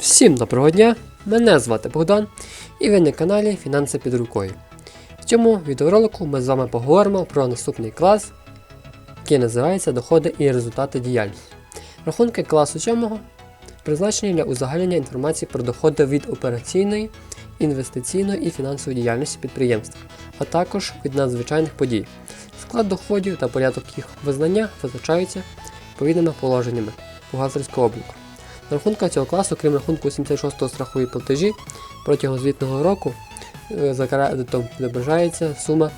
Всім доброго дня! Мене звати Богдан і ви на каналі Фінанси під рукою. В цьому відеоролику ми з вами поговоримо про наступний клас, який називається Доходи і результати діяльності. Рахунки класу 7 призначені для узагальнення інформації про доходи від операційної, інвестиційної і фінансової діяльності підприємства, а також від надзвичайних подій. Склад доходів та порядок їх визнання визначаються відповідними положеннями бухгалтерського обліку. На рахунках цього класу, крім рахунку 76-го страхові платежі, протягом звітного року е, за кредитом відображається сума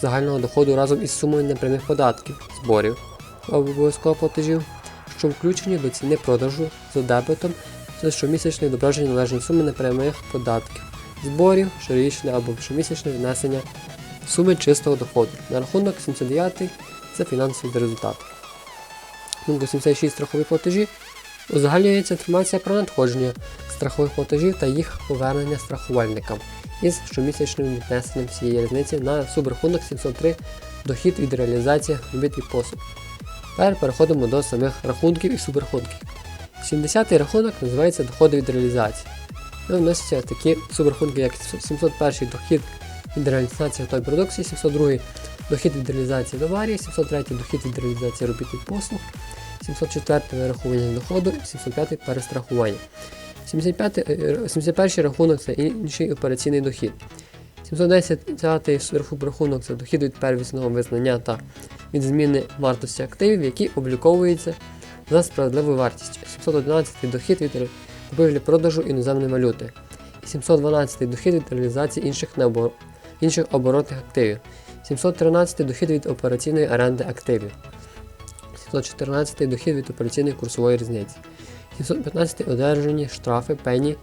загального доходу разом із сумою непрямих податків, зборів обов'язково платежів, що включені до ціни продажу за дебетом за щомісячне відображення належної суми непрямих податків, зборів, щорічне або щомісячне внесення суми чистого доходу. На рахунок 79 це фінансові результати. Рахунку 76 страхові платежі Узагальнюється інформація про надходження страхових платежів та їх повернення страхувальникам із щомісячним віднесенням цієї різниці на субрахунок 703 дохід від реалізації робіт і послуг. Тепер переходимо до самих рахунків і субрахунків. 70-й рахунок називається доходи від реалізації. Ну, вносяться такі субрахунки, як 701 дохід від реалізації готової продукції, 702 дохід від реалізації товарів, 703 дохід від реалізації робіт і послуг, 704 вирахування доходу, 705 перестрахування. 75, е, 71 рахунок це інший операційний дохід. 710 рахунок це дохід від первісного визнання та від зміни вартості активів, які обліковуються за справедливою вартістю. 711 дохід від купівлі продажу іноземної валюти. І 712 дохід від реалізації інших, необор... інших оборотних активів. 713 дохід від операційної оренди активів. 714 дохід від операційної курсової різниці. 715 одержані штрафи, пені,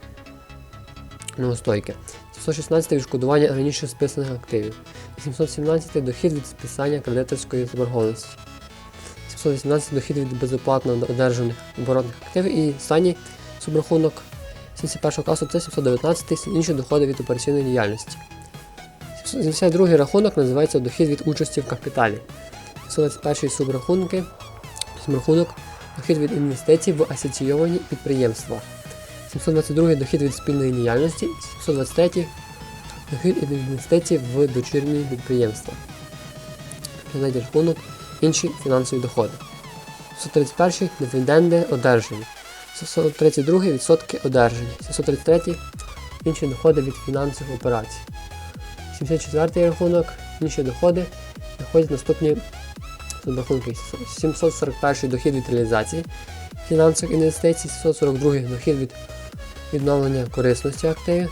неустойки. 716 відшкодування раніше списаних активів. 717 дохід від списання кредиторської заборгованості. 718 дохід від безоплатно одержаних оборотних активів і останній субрахунок 71 класу це 719 інші доходи від операційної діяльності. 72 рахунок називається дохід від участі в капіталі. 721 субрахунки Субрахунок дохід від інвестицій в асоційовані підприємства. 722 дохід від спільної діяльності, 723 дохід від інвестицій в дочірні підприємства. Знайде рахунок інші фінансові доходи. 731 дивіденди одержані. 732 відсотки одержані. 733 інші доходи від фінансових операцій. 74 рахунок інші доходи виходять наступні рахунки 741 дохід від реалізації фінансових інвестицій, 742 дохід від відновлення корисності активів,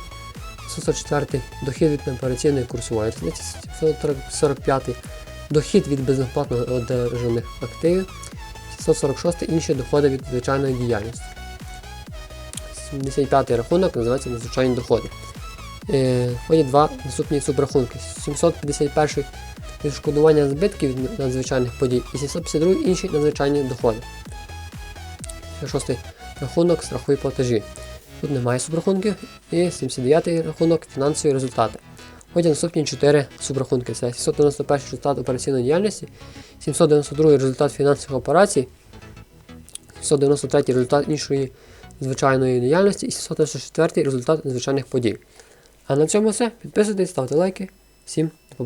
744 дохід від операційної курсової різниці, 745 дохід від безоплатно одержаних активів, 746 інші доходи від звичайної діяльності. 75 рахунок називається надзвичайні доходи. Е, Входять два наступні субрахунки. 751 відшкодування збитків надзвичайних подій і 752 інші надзвичайні доходи. Шостий рахунок страхові платежі. Тут немає субрахунків. І 79 рахунок фінансові результати. Потім наступні 4 субрахунки. Це 791 результат операційної діяльності, 792 результат фінансових операцій, 793 результат іншої звичайної діяльності і 794 результат надзвичайних подій. А на цьому все. Підписуйтесь, ставте лайки. Всім